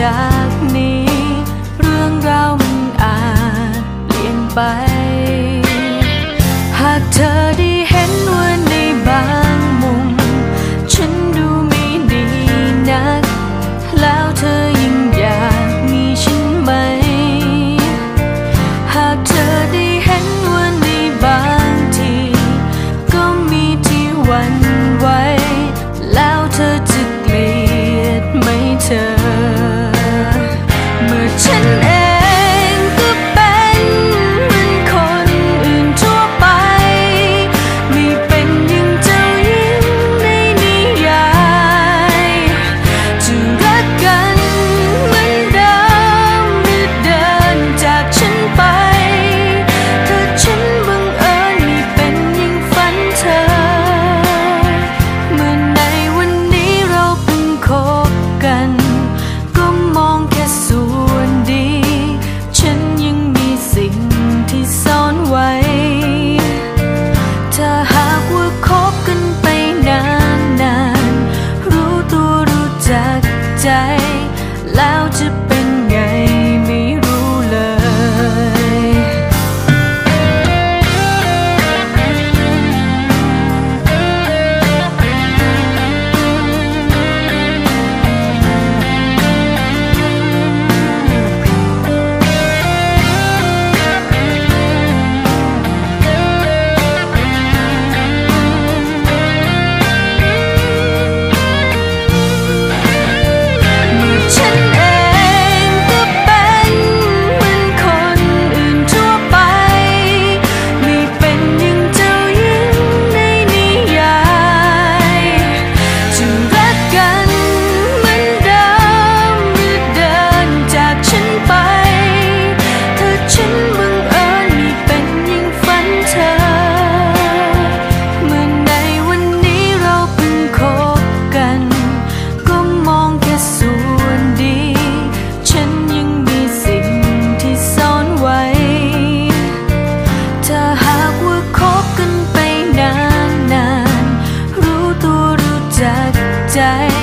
จากนี้ เรื่องราวมันอาจเปลี่ยนไป หากเธอได้เห็นวันในบ้าน 在